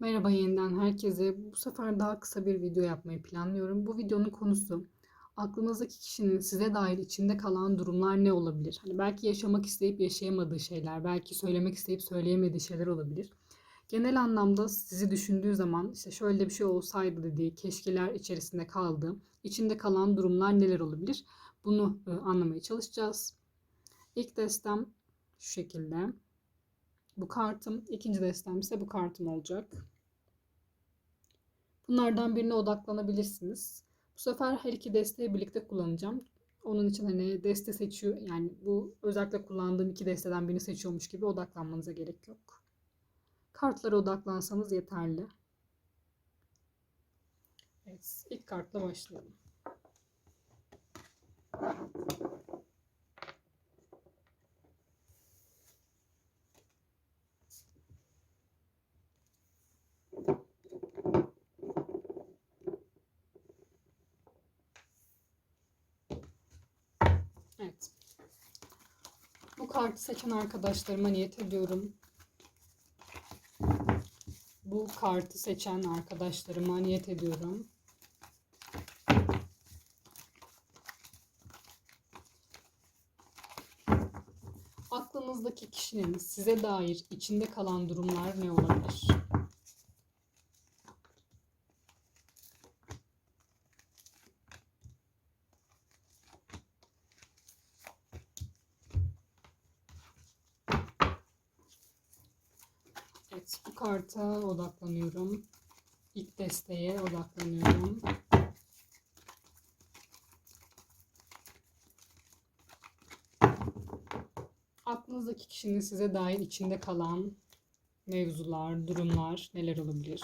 Merhaba yeniden herkese. Bu sefer daha kısa bir video yapmayı planlıyorum. Bu videonun konusu aklınızdaki kişinin size dair içinde kalan durumlar ne olabilir? Hani belki yaşamak isteyip yaşayamadığı şeyler, belki söylemek isteyip söyleyemediği şeyler olabilir. Genel anlamda sizi düşündüğü zaman işte şöyle bir şey olsaydı dediği keşkeler içerisinde kaldığı, içinde kalan durumlar neler olabilir? Bunu e, anlamaya çalışacağız. İlk destem şu şekilde. Bu kartım. ikinci destem ise bu kartım olacak. Bunlardan birine odaklanabilirsiniz. Bu sefer her iki desteği birlikte kullanacağım. Onun için hani deste seçiyor yani bu özellikle kullandığım iki desteden birini seçiyormuş gibi odaklanmanıza gerek yok. Kartlara odaklansanız yeterli. Evet, ilk kartla başlayalım. Evet. Bu kartı seçen arkadaşlarıma niyet ediyorum. Bu kartı seçen arkadaşlarıma niyet ediyorum. Aklınızdaki kişinin size dair içinde kalan durumlar ne olabilir? Bu karta odaklanıyorum. İlk desteğe odaklanıyorum. Aklınızdaki kişinin size dair içinde kalan mevzular, durumlar neler olabilir?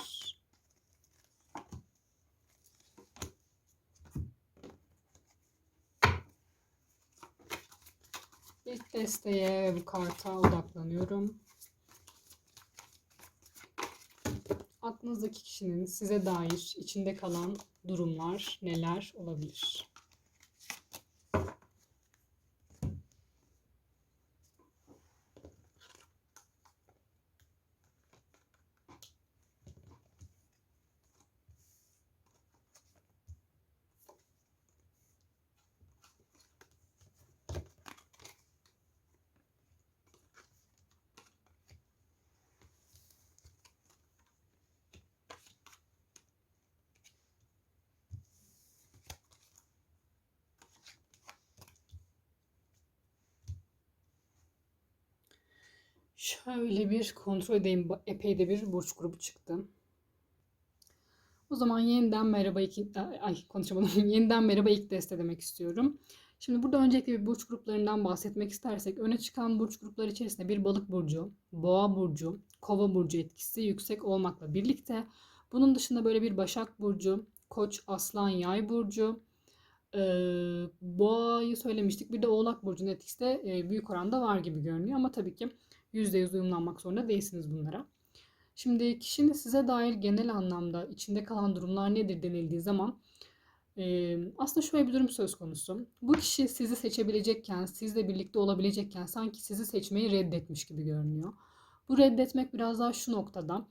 İlk desteğe ve bu karta odaklanıyorum. Aklınızdaki kişinin size dair içinde kalan durumlar neler olabilir? Şöyle bir kontrol edeyim. Epey de bir burç grubu çıktı. O zaman yeniden merhaba iki, ay konuşamadım. yeniden merhaba ilk deste demek istiyorum. Şimdi burada öncelikle bir burç gruplarından bahsetmek istersek öne çıkan burç grupları içerisinde bir balık burcu, boğa burcu, kova burcu etkisi yüksek olmakla birlikte bunun dışında böyle bir başak burcu, koç, aslan, yay burcu, e, boğayı söylemiştik. Bir de oğlak burcunun etkisi de e, büyük oranda var gibi görünüyor ama tabii ki %100 uyumlanmak zorunda değilsiniz bunlara. Şimdi kişinin size dair genel anlamda içinde kalan durumlar nedir denildiği zaman aslında şöyle bir durum söz konusu. Bu kişi sizi seçebilecekken, sizle birlikte olabilecekken sanki sizi seçmeyi reddetmiş gibi görünüyor. Bu reddetmek biraz daha şu noktada.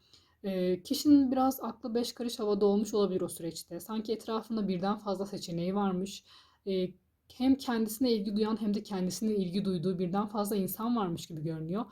Kişinin biraz aklı beş karış havada olmuş olabilir o süreçte. Sanki etrafında birden fazla seçeneği varmış. Hem kendisine ilgi duyan hem de kendisine ilgi duyduğu birden fazla insan varmış gibi görünüyor.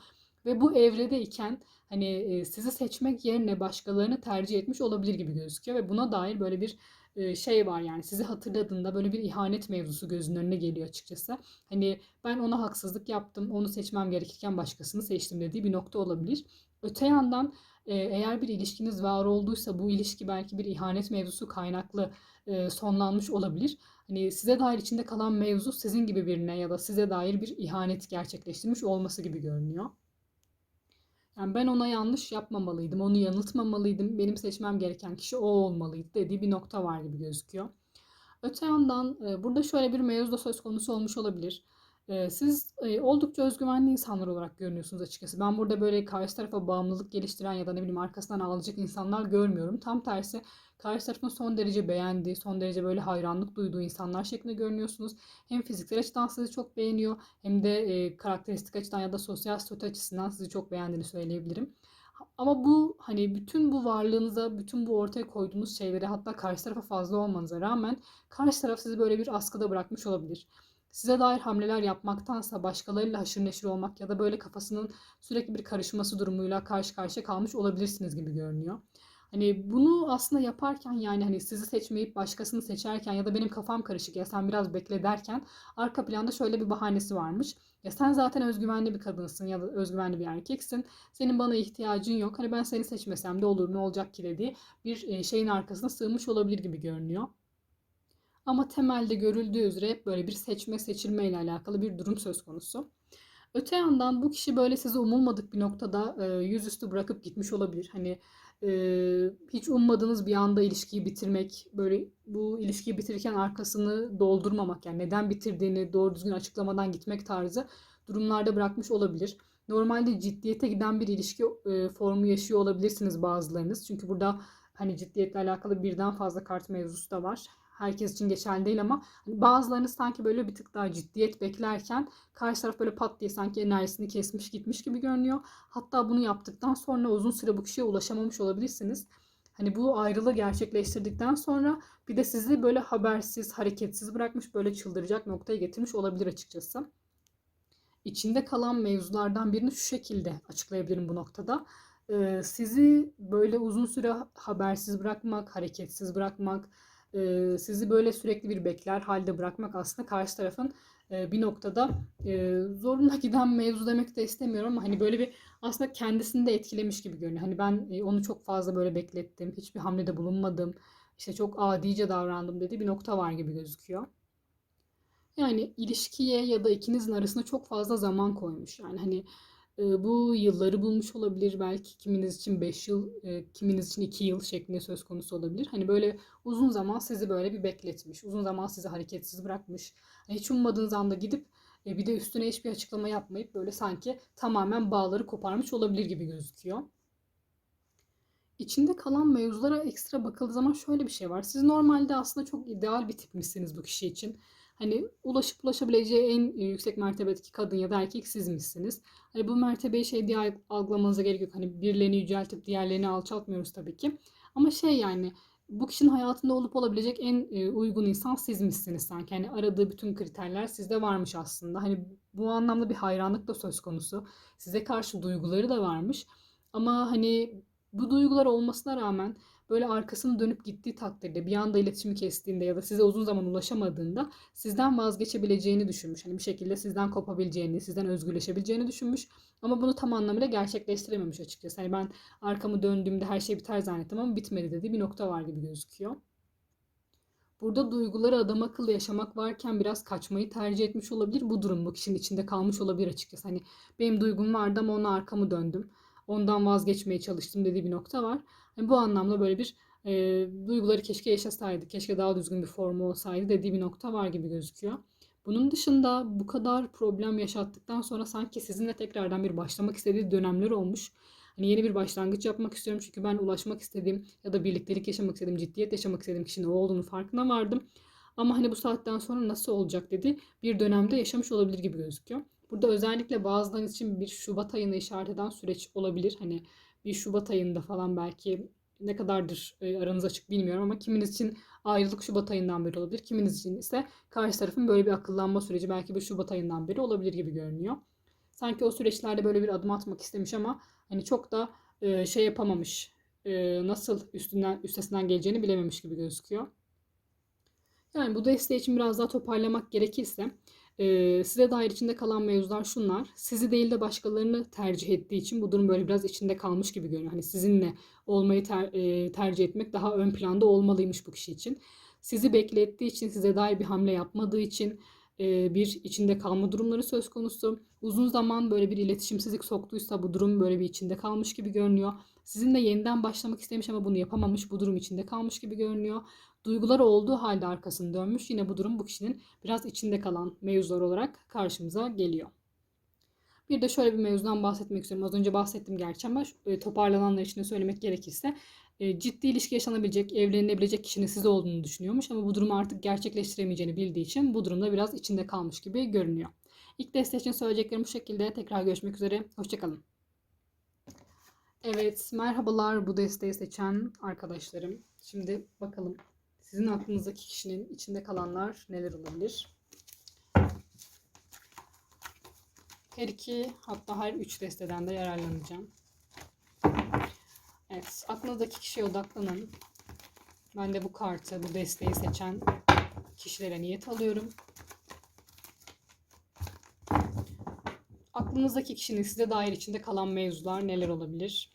Ve bu evrede iken hani e, sizi seçmek yerine başkalarını tercih etmiş olabilir gibi gözüküyor ve buna dair böyle bir e, şey var yani sizi hatırladığında böyle bir ihanet mevzusu gözünün önüne geliyor açıkçası. Hani ben ona haksızlık yaptım, onu seçmem gerekirken başkasını seçtim dediği bir nokta olabilir. Öte yandan e, eğer bir ilişkiniz var olduysa bu ilişki belki bir ihanet mevzusu kaynaklı sonlanmış olabilir. Hani size dair içinde kalan mevzu sizin gibi birine ya da size dair bir ihanet gerçekleştirmiş olması gibi görünüyor. Yani ben ona yanlış yapmamalıydım, onu yanıltmamalıydım, benim seçmem gereken kişi o olmalıydı dediği bir nokta var gibi gözüküyor. Öte yandan e, burada şöyle bir mevzu da söz konusu olmuş olabilir. Siz oldukça özgüvenli insanlar olarak görünüyorsunuz açıkçası. Ben burada böyle karşı tarafa bağımlılık geliştiren ya da ne bileyim arkasından ağlayacak insanlar görmüyorum. Tam tersi karşı tarafın son derece beğendiği, son derece böyle hayranlık duyduğu insanlar şeklinde görünüyorsunuz. Hem fiziksel açıdan sizi çok beğeniyor hem de karakteristik açıdan ya da sosyal statü açısından sizi çok beğendiğini söyleyebilirim. Ama bu hani bütün bu varlığınıza, bütün bu ortaya koyduğunuz şeyleri hatta karşı tarafa fazla olmanıza rağmen karşı taraf sizi böyle bir askıda bırakmış olabilir. Size dair hamleler yapmaktansa başkalarıyla haşır neşir olmak ya da böyle kafasının sürekli bir karışması durumuyla karşı karşıya kalmış olabilirsiniz gibi görünüyor. Hani bunu aslında yaparken yani hani sizi seçmeyip başkasını seçerken ya da benim kafam karışık ya sen biraz bekle derken arka planda şöyle bir bahanesi varmış. Ya sen zaten özgüvenli bir kadınsın ya da özgüvenli bir erkeksin. Senin bana ihtiyacın yok. Hani ben seni seçmesem de olur ne olacak ki dediği bir e, şeyin arkasına sığmış olabilir gibi görünüyor. Ama temelde görüldüğü üzere hep böyle bir seçme seçilme ile alakalı bir durum söz konusu. Öte yandan bu kişi böyle sizi umulmadık bir noktada e, yüzüstü bırakıp gitmiş olabilir. Hani e, hiç ummadığınız bir anda ilişkiyi bitirmek, böyle bu ilişkiyi bitirirken arkasını doldurmamak yani neden bitirdiğini doğru düzgün açıklamadan gitmek tarzı durumlarda bırakmış olabilir. Normalde ciddiyete giden bir ilişki e, formu yaşıyor olabilirsiniz bazılarınız. Çünkü burada hani ciddiyetle alakalı birden fazla kart mevzusu da var herkes için geçerli değil ama hani bazılarınız sanki böyle bir tık daha ciddiyet beklerken karşı taraf böyle pat diye sanki enerjisini kesmiş gitmiş gibi görünüyor. Hatta bunu yaptıktan sonra uzun süre bu kişiye ulaşamamış olabilirsiniz. Hani bu ayrılığı gerçekleştirdikten sonra bir de sizi böyle habersiz, hareketsiz bırakmış, böyle çıldıracak noktaya getirmiş olabilir açıkçası. İçinde kalan mevzulardan birini şu şekilde açıklayabilirim bu noktada. Ee, sizi böyle uzun süre habersiz bırakmak, hareketsiz bırakmak, e, sizi böyle sürekli bir bekler halde bırakmak aslında karşı tarafın e, bir noktada e, zoruna giden mevzu demek de istemiyorum ama hani böyle bir aslında kendisini de etkilemiş gibi görünüyor. Hani ben e, onu çok fazla böyle beklettim, hiçbir hamlede bulunmadım, işte çok adice davrandım dediği bir nokta var gibi gözüküyor. Yani ilişkiye ya da ikinizin arasında çok fazla zaman koymuş. Yani hani bu yılları bulmuş olabilir. Belki kiminiz için 5 yıl, kiminiz için 2 yıl şeklinde söz konusu olabilir. Hani böyle uzun zaman sizi böyle bir bekletmiş. Uzun zaman sizi hareketsiz bırakmış. Hani hiç ummadığınız anda gidip bir de üstüne hiçbir açıklama yapmayıp böyle sanki tamamen bağları koparmış olabilir gibi gözüküyor. İçinde kalan mevzulara ekstra bakıldığı zaman şöyle bir şey var. Siz normalde aslında çok ideal bir tipmişsiniz bu kişi için. Hani ulaşıp ulaşabileceği en yüksek mertebedeki kadın ya da erkek sizmişsiniz. Hani bu mertebeyi şey diye algılamanıza gerek yok. Hani birilerini yüceltip diğerlerini alçaltmıyoruz tabii ki. Ama şey yani bu kişinin hayatında olup olabilecek en e, uygun insan sizmişsiniz sanki. Hani aradığı bütün kriterler sizde varmış aslında. Hani bu anlamda bir hayranlık da söz konusu. Size karşı duyguları da varmış. Ama hani bu duygular olmasına rağmen böyle arkasını dönüp gittiği takdirde bir anda iletişimi kestiğinde ya da size uzun zaman ulaşamadığında sizden vazgeçebileceğini düşünmüş. Hani bir şekilde sizden kopabileceğini, sizden özgürleşebileceğini düşünmüş. Ama bunu tam anlamıyla gerçekleştirememiş açıkçası. Hani ben arkamı döndüğümde her şey biter zannettim ama bitmedi dediği bir nokta var gibi gözüküyor. Burada duyguları adam akıllı yaşamak varken biraz kaçmayı tercih etmiş olabilir. Bu durum bu kişinin içinde kalmış olabilir açıkçası. Hani benim duygum vardı ama ona arkamı döndüm. Ondan vazgeçmeye çalıştım dediği bir nokta var. Yani bu anlamda böyle bir e, duyguları keşke yaşasaydı, keşke daha düzgün bir formu olsaydı dediği bir nokta var gibi gözüküyor. Bunun dışında bu kadar problem yaşattıktan sonra sanki sizinle tekrardan bir başlamak istediği dönemler olmuş. Hani yeni bir başlangıç yapmak istiyorum çünkü ben ulaşmak istediğim ya da birliktelik yaşamak istediğim, ciddiyet yaşamak istediğim kişinin o olduğunu farkına vardım. Ama hani bu saatten sonra nasıl olacak dedi bir dönemde yaşamış olabilir gibi gözüküyor. Burada özellikle bazılarınız için bir Şubat ayını işaret eden süreç olabilir. Hani bir Şubat ayında falan belki ne kadardır e, aranız açık bilmiyorum ama kiminiz için ayrılık Şubat ayından beri olabilir. Kiminiz için ise karşı tarafın böyle bir akıllanma süreci belki bir Şubat ayından beri olabilir gibi görünüyor. Sanki o süreçlerde böyle bir adım atmak istemiş ama hani çok da e, şey yapamamış. E, nasıl üstünden üstesinden geleceğini bilememiş gibi gözüküyor. Yani bu desteği için biraz daha toparlamak gerekirse size dair içinde kalan mevzular şunlar. Sizi değil de başkalarını tercih ettiği için bu durum böyle biraz içinde kalmış gibi görünüyor. Hani sizinle olmayı ter, e, tercih etmek daha ön planda olmalıymış bu kişi için. Sizi beklettiği için, size dair bir hamle yapmadığı için bir içinde kalma durumları söz konusu. Uzun zaman böyle bir iletişimsizlik soktuysa bu durum böyle bir içinde kalmış gibi görünüyor. Sizinle yeniden başlamak istemiş ama bunu yapamamış. Bu durum içinde kalmış gibi görünüyor. Duyguları olduğu halde arkasını dönmüş. Yine bu durum bu kişinin biraz içinde kalan mevzular olarak karşımıza geliyor. Bir de şöyle bir mevzudan bahsetmek istiyorum. Az önce bahsettim gerçi ama e, toparlananlar için de söylemek gerekirse e, ciddi ilişki yaşanabilecek, evlenilebilecek kişinin siz olduğunu düşünüyormuş ama bu durumu artık gerçekleştiremeyeceğini bildiği için bu durumda biraz içinde kalmış gibi görünüyor. İlk destek için söyleyeceklerim bu şekilde. Tekrar görüşmek üzere. Hoşçakalın. Evet, merhabalar bu desteği seçen arkadaşlarım. Şimdi bakalım sizin aklınızdaki kişinin içinde kalanlar neler olabilir? Her iki hatta her üç desteden de yararlanacağım. Evet, aklınızdaki kişiye odaklanın. Ben de bu kartı, bu desteği seçen kişilere niyet alıyorum. Aklınızdaki kişinin size dair içinde kalan mevzular neler olabilir?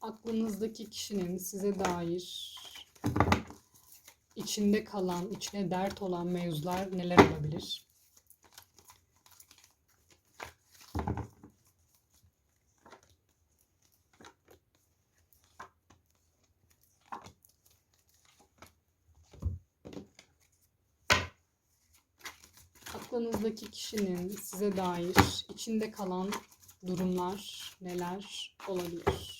Aklınızdaki kişinin size dair içinde kalan, içine dert olan mevzular neler olabilir? aklınızdaki kişinin size dair içinde kalan durumlar neler olabilir?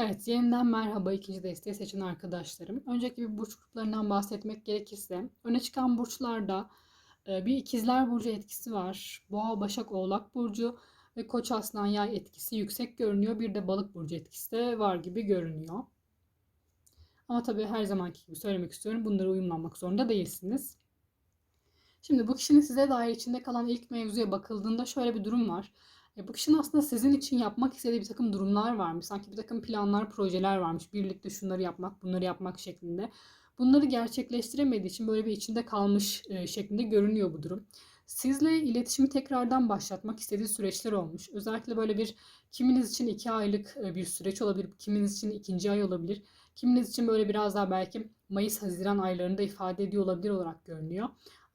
Evet, yeniden merhaba ikinci desteği seçen arkadaşlarım. Önceki bir burç gruplarından bahsetmek gerekirse, öne çıkan burçlarda e, bir ikizler burcu etkisi var. Boğa, Başak, Oğlak burcu ve Koç, Aslan, Yay etkisi yüksek görünüyor. Bir de Balık burcu etkisi de var gibi görünüyor. Ama tabii her zamanki gibi söylemek istiyorum. Bunlara uyumlanmak zorunda değilsiniz. Şimdi bu kişinin size dair içinde kalan ilk mevzuya bakıldığında şöyle bir durum var. E, bu kişinin aslında sizin için yapmak istediği bir takım durumlar varmış. Sanki bir takım planlar, projeler varmış. Birlikte şunları yapmak, bunları yapmak şeklinde. Bunları gerçekleştiremediği için böyle bir içinde kalmış e, şeklinde görünüyor bu durum. Sizle iletişimi tekrardan başlatmak istediği süreçler olmuş. Özellikle böyle bir kiminiz için iki aylık e, bir süreç olabilir, kiminiz için ikinci ay olabilir. Kiminiz için böyle biraz daha belki Mayıs-Haziran aylarında ifade ediyor olabilir olarak görünüyor.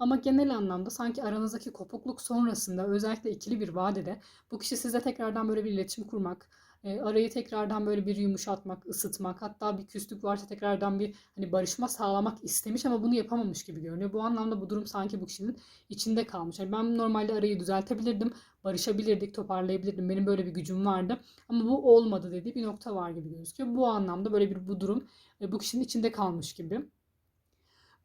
Ama genel anlamda sanki aranızdaki kopukluk sonrasında özellikle ikili bir vadede bu kişi size tekrardan böyle bir iletişim kurmak, e, arayı tekrardan böyle bir yumuşatmak, ısıtmak, hatta bir küslük varsa tekrardan bir hani barışma sağlamak istemiş ama bunu yapamamış gibi görünüyor. Bu anlamda bu durum sanki bu kişinin içinde kalmış. Yani ben normalde arayı düzeltebilirdim, barışabilirdik, toparlayabilirdim. Benim böyle bir gücüm vardı. Ama bu olmadı dediği bir nokta var gibi gözüküyor. Bu anlamda böyle bir bu durum e, bu kişinin içinde kalmış gibi.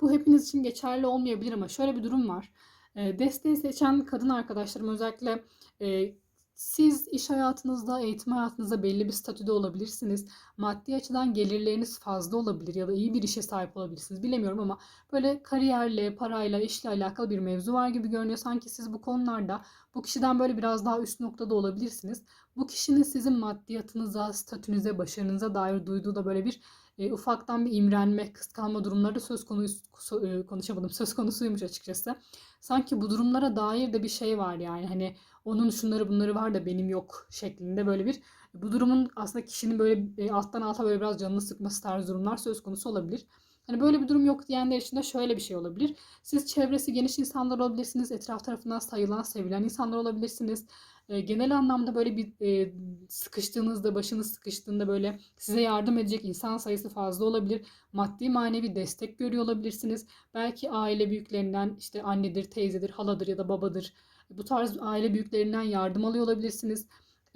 Bu hepiniz için geçerli olmayabilir ama şöyle bir durum var. E, desteği seçen kadın arkadaşlarım özellikle e, siz iş hayatınızda, eğitim hayatınızda belli bir statüde olabilirsiniz. Maddi açıdan gelirleriniz fazla olabilir ya da iyi bir işe sahip olabilirsiniz. Bilemiyorum ama böyle kariyerle, parayla, işle alakalı bir mevzu var gibi görünüyor. Sanki siz bu konularda bu kişiden böyle biraz daha üst noktada olabilirsiniz. Bu kişinin sizin maddiyatınıza, statünüze, başarınıza dair duyduğu da böyle bir e, ufaktan bir imrenme, kıskanma durumları da söz konusu e, konuşamadım. Söz konusuymuş açıkçası. Sanki bu durumlara dair de bir şey var yani hani onun şunları bunları var da benim yok şeklinde böyle bir bu durumun aslında kişinin böyle e, alttan alta böyle biraz canını sıkması tarzı durumlar söz konusu olabilir. Hani böyle bir durum yok diyenler için de şöyle bir şey olabilir. Siz çevresi geniş insanlar olabilirsiniz. Etraf tarafından sayılan, sevilen insanlar olabilirsiniz. E, genel anlamda böyle bir e, sıkıştığınızda, başınız sıkıştığında böyle size yardım edecek insan sayısı fazla olabilir. Maddi manevi destek görüyor olabilirsiniz. Belki aile büyüklerinden işte annedir, teyzedir, haladır ya da babadır. Bu tarz aile büyüklerinden yardım alıyor olabilirsiniz.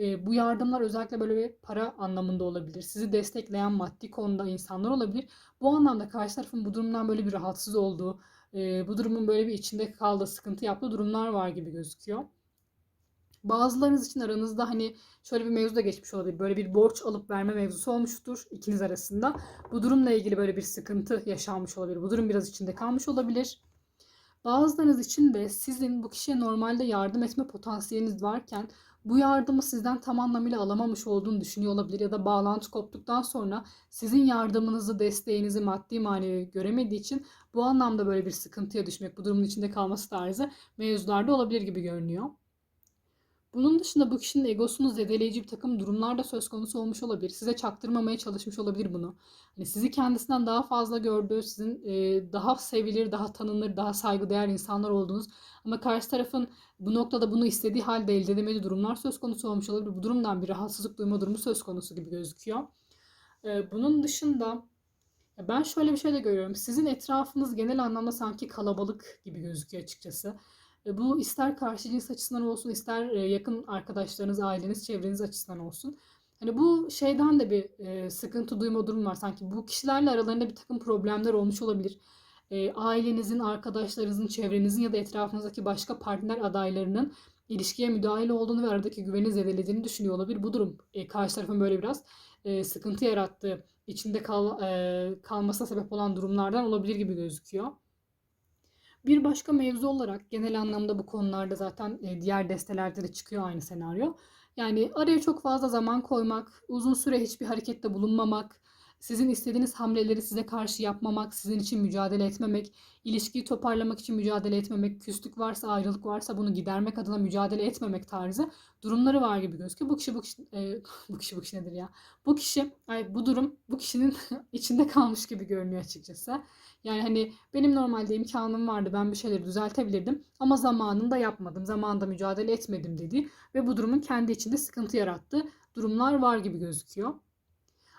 E, bu yardımlar özellikle böyle bir para anlamında olabilir. Sizi destekleyen maddi konuda insanlar olabilir. Bu anlamda karşı tarafın bu durumdan böyle bir rahatsız olduğu, e, bu durumun böyle bir içinde kaldığı, sıkıntı yaptığı durumlar var gibi gözüküyor. Bazılarınız için aranızda hani şöyle bir mevzu da geçmiş olabilir. Böyle bir borç alıp verme mevzusu olmuştur ikiniz arasında. Bu durumla ilgili böyle bir sıkıntı yaşanmış olabilir. Bu durum biraz içinde kalmış olabilir. Bazılarınız için de sizin bu kişiye normalde yardım etme potansiyeliniz varken bu yardımı sizden tam anlamıyla alamamış olduğunu düşünüyor olabilir ya da bağlantı koptuktan sonra sizin yardımınızı, desteğinizi maddi manevi göremediği için bu anlamda böyle bir sıkıntıya düşmek, bu durumun içinde kalması tarzı mevzularda olabilir gibi görünüyor. Bunun dışında bu kişinin egosunu zedeleyici bir takım durumlar da söz konusu olmuş olabilir. Size çaktırmamaya çalışmış olabilir bunu. Hani sizi kendisinden daha fazla gördüğü, sizin e, daha sevilir, daha tanınır, daha saygıdeğer insanlar olduğunuz ama karşı tarafın bu noktada bunu istediği halde elde edemediği durumlar söz konusu olmuş olabilir. Bu durumdan bir rahatsızlık duyma durumu söz konusu gibi gözüküyor. E, bunun dışında ben şöyle bir şey de görüyorum. Sizin etrafınız genel anlamda sanki kalabalık gibi gözüküyor açıkçası. E, bu ister karşı cins açısından olsun, ister e, yakın arkadaşlarınız, aileniz, çevreniz açısından olsun. Hani bu şeyden de bir e, sıkıntı duyma durum var. Sanki bu kişilerle aralarında bir takım problemler olmuş olabilir. ailenizin, arkadaşlarınızın, çevrenizin ya da etrafınızdaki başka partner adaylarının ilişkiye müdahale olduğunu ve aradaki güveni zedelediğini düşünüyor olabilir. Bu durum karşı tarafın böyle biraz sıkıntı yarattığı, içinde kal, kalmasına sebep olan durumlardan olabilir gibi gözüküyor. Bir başka mevzu olarak genel anlamda bu konularda zaten e, diğer destelerde de çıkıyor aynı senaryo. Yani araya çok fazla zaman koymak, uzun süre hiçbir harekette bulunmamak, sizin istediğiniz hamleleri size karşı yapmamak, sizin için mücadele etmemek, ilişkiyi toparlamak için mücadele etmemek, küslük varsa, ayrılık varsa bunu gidermek adına mücadele etmemek tarzı durumları var gibi gözüküyor. Bu kişi bu kişi e, bu kişi bu kişi nedir ya? Bu kişi ay bu durum bu kişinin içinde kalmış gibi görünüyor açıkçası. Yani hani benim normalde imkanım vardı. Ben bir şeyleri düzeltebilirdim ama zamanında yapmadım. Zamanında mücadele etmedim dedi ve bu durumun kendi içinde sıkıntı yarattığı durumlar var gibi gözüküyor.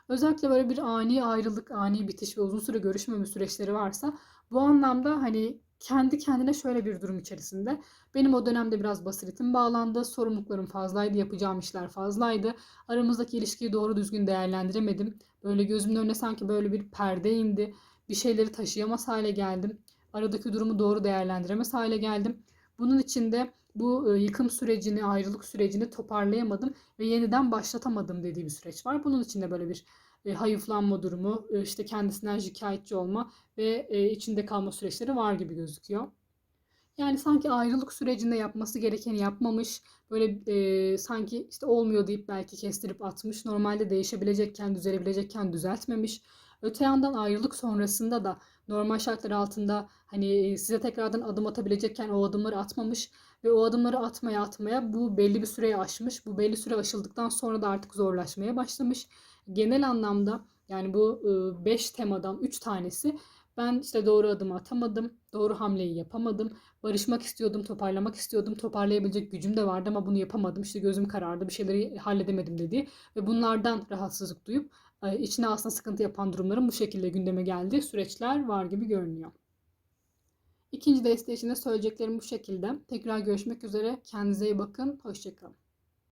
Özellikle böyle bir ani ayrılık, ani bitiş ve uzun süre görüşmeme süreçleri varsa bu anlamda hani kendi kendine şöyle bir durum içerisinde. Benim o dönemde biraz basiretim bağlandı. Sorumluluklarım fazlaydı. Yapacağım işler fazlaydı. Aramızdaki ilişkiyi doğru düzgün değerlendiremedim. Böyle gözümün önüne sanki böyle bir perde indi. Bir şeyleri taşıyamaz hale geldim. Aradaki durumu doğru değerlendiremez hale geldim. Bunun için de bu e, yıkım sürecini, ayrılık sürecini toparlayamadım ve yeniden başlatamadım dediği bir süreç var. Bunun için de böyle bir e, hayıflanma durumu, e, işte kendisinden şikayetçi olma ve e, içinde kalma süreçleri var gibi gözüküyor. Yani sanki ayrılık sürecinde yapması gerekeni yapmamış, böyle e, sanki işte olmuyor deyip belki kestirip atmış, normalde değişebilecekken, düzelebilecekken düzeltmemiş. Öte yandan ayrılık sonrasında da normal şartlar altında hani size tekrardan adım atabilecekken o adımları atmamış ve o adımları atmaya atmaya bu belli bir süreyi aşmış. Bu belli süre aşıldıktan sonra da artık zorlaşmaya başlamış. Genel anlamda yani bu 5 temadan 3 tanesi ben işte doğru adımı atamadım, doğru hamleyi yapamadım. Barışmak istiyordum, toparlamak istiyordum. Toparlayabilecek gücüm de vardı ama bunu yapamadım. İşte gözüm karardı, bir şeyleri halledemedim dedi. Ve bunlardan rahatsızlık duyup içine aslında sıkıntı yapan durumların bu şekilde gündeme geldiği süreçler var gibi görünüyor. İkinci desteği için de söyleyeceklerim bu şekilde. Tekrar görüşmek üzere. Kendinize iyi bakın. Hoşçakalın.